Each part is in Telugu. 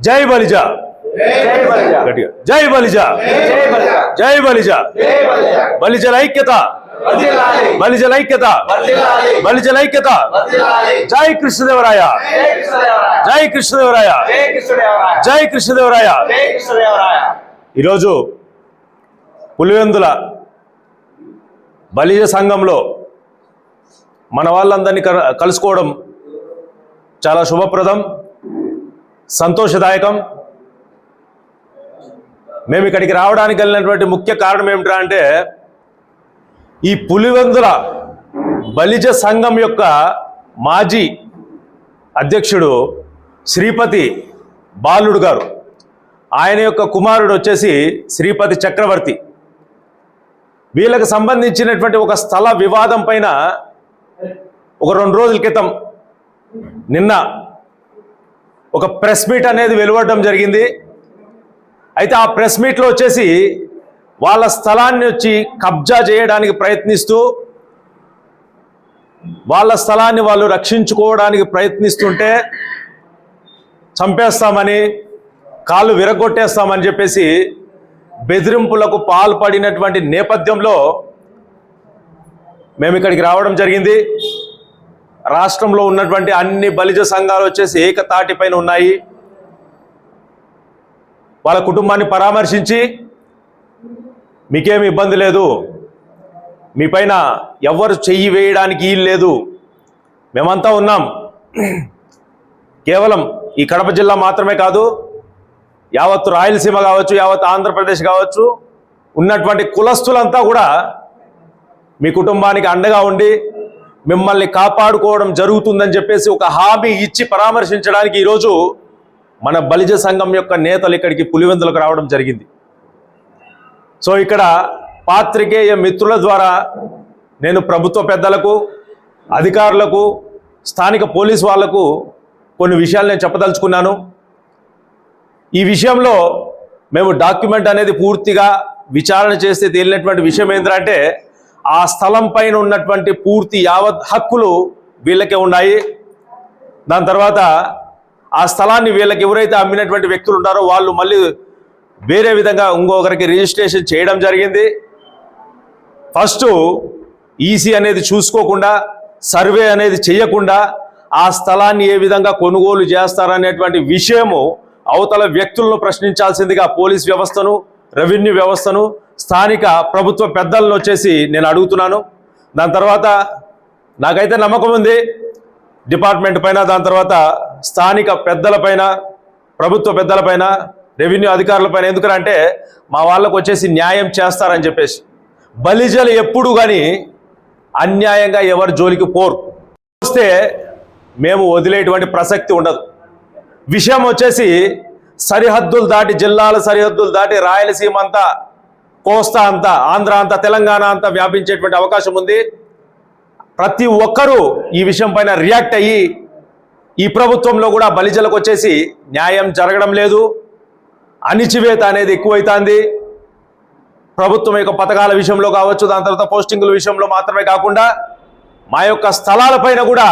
జై బలిజ. జై బలిజ గట్టిగా. జై బలిజ. జై బలిజ. బలిజల ఐక్యత బలిజల ఐక్యత బలిజల ఐక్యత జై కృష్ణదేవరాయ. జై కృష్ణదేవరాయ. జై కృష్ణదేవరాయ. ఈరోజు పులివెందుల బలిజ సంఘంలో మన వాళ్ళందరినీ కల- కలుసుకోవడం చాలా శుభప్రదం. సంతోషదాయకం. మేము ఇక్కడికి రావడానికి వెళ్ళినటువంటి ముఖ్య కారణం ఏమిటా అంటే ఈ పులివెందుల బలిజ సంఘం యొక్క మాజీ అధ్యక్షుడు శ్రీపతి బాలుడు గారు. ఆయన యొక్క కుమారుడు వచ్చేసి శ్రీపతి చక్రవర్తి. వీళ్ళకి సంబంధించినటువంటి ఒక స్థల వివాదం పైన ఒక రెండు రోజుల క్రితం నిన్న ఒక ప్రెస్ మీట్ అనేది వెలువడడం జరిగింది. అయితే ఆ ప్రెస్ మీట్లో వచ్చేసి వాళ్ళ స్థలాన్ని వచ్చి కబ్జా చేయడానికి ప్రయత్నిస్తూ వాళ్ళ స్థలాన్ని వాళ్ళు రక్షించుకోవడానికి ప్రయత్నిస్తుంటే చంపేస్తామని కాళ్ళు విరగొట్టేస్తామని చెప్పేసి బెదిరింపులకు పాల్పడినటువంటి నేపథ్యంలో మేము ఇక్కడికి రావడం జరిగింది. రాష్ట్రంలో ఉన్నటువంటి అన్ని బలిజ సంఘాలు వచ్చేసి ఏకతాటి పైన ఉన్నాయి. వాళ్ళ కుటుంబాన్ని పరామర్శించి మీకేమి ఇబ్బంది లేదు. మీ పైన ఎవ్వరు చెయ్యి వేయడానికి వీలు లేదు. మేమంతా ఉన్నాం. కేవలం ఈ కడప జిల్లా మాత్రమే కాదు యావత్తు రాయలసీమ కావచ్చు యావత్ ఆంధ్రప్రదేశ్ కావచ్చు ఉన్నటువంటి కులస్తులంతా కూడా మీ కుటుంబానికి అండగా ఉండి మిమ్మల్ని కాపాడుకోవడం జరుగుతుందని చెప్పేసి ఒక హామీ ఇచ్చి పరామర్శించడానికి ఈరోజు మన బలిజ సంఘం యొక్క నేతలు ఇక్కడికి పులివెందులకు రావడం జరిగింది. సో ఇక్కడ పాత్రికేయ మిత్రుల ద్వారా నేను ప్రభుత్వ పెద్దలకు అధికారులకు స్థానిక పోలీస్ వాళ్ళకు కొన్ని విషయాలు నేను చెప్పదలుచుకున్నాను. ఈ విషయంలో మేము డాక్యుమెంట్ అనేది పూర్తిగా విచారణ చేస్తే తేలినటువంటి విషయం ఏంటంటే ఆ స్థలం పైన ఉన్నటువంటి పూర్తి యావత్ హక్కులు వీళ్ళకే ఉన్నాయి. దాని తర్వాత ఆ స్థలాన్ని వీళ్ళకి ఎవరైతే అమ్మినటువంటి వ్యక్తులు ఉన్నారో వాళ్ళు మళ్ళీ వేరే విధంగా ఇంకొకరికి రిజిస్ట్రేషన్ చేయడం జరిగింది. ఫస్ట్ ఈసీ అనేది చూసుకోకుండా సర్వే అనేది చేయకుండా ఆ స్థలాన్ని ఏ విధంగా కొనుగోలు చేస్తారనేటువంటి విషయము అవతల వ్యక్తులను ప్రశ్నించాల్సిందిగా పోలీస్ వ్యవస్థను రెవెన్యూ వ్యవస్థను స్థానిక ప్రభుత్వ పెద్దలను వచ్చేసి నేను అడుగుతున్నాను. దాని తర్వాత నాకైతే నమ్మకం ఉంది. డిపార్ట్మెంట్ పైన దాని తర్వాత స్థానిక పెద్దలపైన ప్రభుత్వ పెద్దలపైన రెవెన్యూ అధికారులపైన ఎందుకంటే మా వాళ్ళకు వచ్చేసి న్యాయం చేస్తారని చెప్పేసి. బలిజలు ఎప్పుడు కానీ అన్యాయంగా ఎవరి జోలికి పోరు. వస్తే మేము వదిలేటువంటి ప్రసక్తి ఉండదు. విషయం వచ్చేసి సరిహద్దులు దాటి జిల్లాల సరిహద్దులు దాటి రాయలసీమ అంతా కోస్తా అంతా ఆంధ్ర అంతా తెలంగాణ అంతా వ్యాపించేటువంటి అవకాశం ఉంది. ప్రతి ఒక్కరూ ఈ విషయం పైన రియాక్ట్ అయ్యి ఈ ప్రభుత్వంలో కూడా బలిజలకు వచ్చేసి న్యాయం జరగడం లేదు. అణిచివేత అనేది ఎక్కువైతుంది. ప్రభుత్వం యొక్క పథకాల విషయంలో కావచ్చు దాని తర్వాత పోస్టింగుల విషయంలో మాత్రమే కాకుండా మా యొక్క స్థలాలపైన కూడా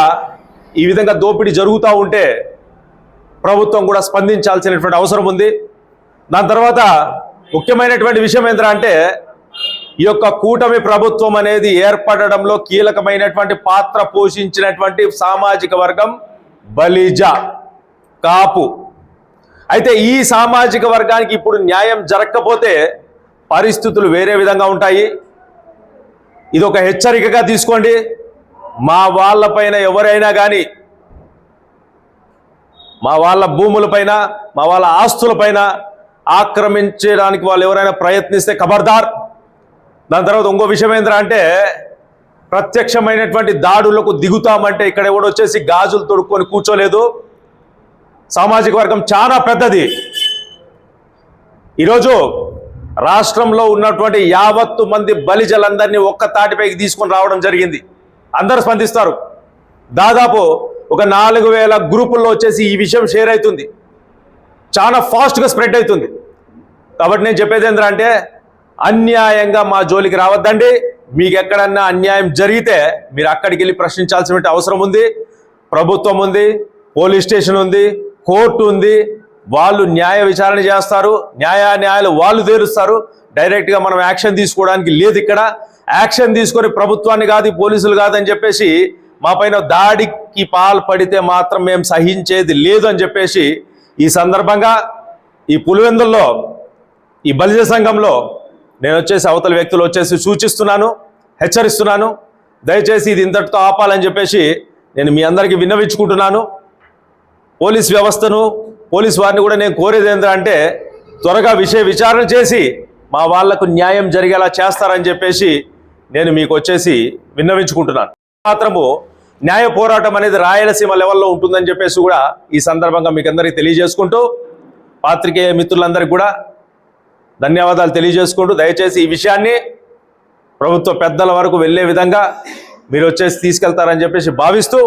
ఈ విధంగా దోపిడీ జరుగుతూ ఉంటే ప్రభుత్వం కూడా స్పందించాల్సినటువంటి అవసరం ఉంది. దాని తర్వాత ముఖ్యమైనటువంటి విషయం ఏంటంటే ఈ యొక్క కూటమి ప్రభుత్వం అనేది ఏర్పడడంలో కీలకమైనటువంటి పాత్ర పోషించినటువంటి సామాజిక వర్గం బలిజ కాపు. అయితే ఈ సామాజిక వర్గానికి ఇప్పుడు న్యాయం జరగకపోతే పరిస్థితులు వేరే విధంగా ఉంటాయి. ఇది ఒక హెచ్చరికగా తీసుకోండి. మా వాళ్ళపైన ఎవరైనా కానీ మా వాళ్ళ భూములపైన మా వాళ్ళ ఆస్తులపైన ఆక్రమించడానికి వాళ్ళు ఎవరైనా ప్రయత్నిస్తే ఖబర్దార్ దాని తర్వాత ఇంకో విషయం ఏంద్రా అంటే ప్రత్యక్షమైనటువంటి దాడులకు దిగుతామంటే ఇక్కడ ఎవడు వచ్చేసి గాజులు తొడుక్కొని కూర్చోలేదు. సామాజిక వర్గం చాలా పెద్దది. ఈరోజు రాష్ట్రంలో ఉన్నటువంటి యావత్తు మంది బలిజలందరినీ ఒక్క తాటిపైకి తీసుకొని రావడం జరిగింది. అందరూ స్పందిస్తారు. దాదాపు ఒక నాలుగు వేల గ్రూపుల్లో వచ్చేసి ఈ విషయం షేర్ అవుతుంది. చాలా ఫాస్ట్గా స్ప్రెడ్ అవుతుంది. కాబట్టి నేను చెప్పేది ఏంటంటే అన్యాయంగా మా జోలికి రావద్దండి. మీకు ఎక్కడన్నా అన్యాయం జరిగితే మీరు అక్కడికి వెళ్ళి ప్రశ్నించాల్సిన అవసరం ఉంది ప్రభుత్వం ఉంది పోలీస్ స్టేషన్ ఉంది కోర్టు ఉంది. వాళ్ళు న్యాయ విచారణ చేస్తారు న్యాయ న్యాయాలు వాళ్ళు తీరుస్తారు. డైరెక్ట్గా మనం యాక్షన్ తీసుకోవడానికి లేదు ఇక్కడ. యాక్షన్ తీసుకొని ప్రభుత్వాన్ని కాదు పోలీసులు కాదని చెప్పేసి మా పైన దాడికి పాల్పడితే మాత్రం మేము సహించేది లేదు అని చెప్పేసి ఈ సందర్భంగా ఈ పులివెందుల్లో ఈ బలిజ సంఘంలో నేను వచ్చేసి అవతల వ్యక్తులు వచ్చేసి సూచిస్తున్నాను హెచ్చరిస్తున్నాను. దయచేసి ఇది ఇంతటితో ఆపాలని చెప్పేసి నేను మీ అందరికీ విన్నవించుకుంటున్నాను. పోలీస్ వ్యవస్థను పోలీస్ వారిని కూడా నేను కోరేది ఏంటంటే త్వరగా విషయ విచారణ చేసి మా వాళ్ళకు న్యాయం జరిగేలా చేస్తారని చెప్పేసి నేను మీకు వచ్చేసి విన్నవించుకుంటున్నాను. మాత్రము న్యాయ పోరాటం అనేది రాయలసీమ లెవెల్లో ఉంటుందని చెప్పేసి కూడా ఈ సందర్భంగా మీకు అందరికీ తెలియజేసుకుంటూ పాత్రికేయ మిత్రులందరికీ కూడా ధన్యవాదాలు తెలియజేసుకుంటూ దయచేసి ఈ విషయాన్ని ప్రభుత్వ పెద్దల వరకు వెళ్ళే విధంగా మీరు వచ్చేసి తీసుకెళ్తారని చెప్పేసి భావిస్తూ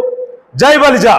జై బలిజా!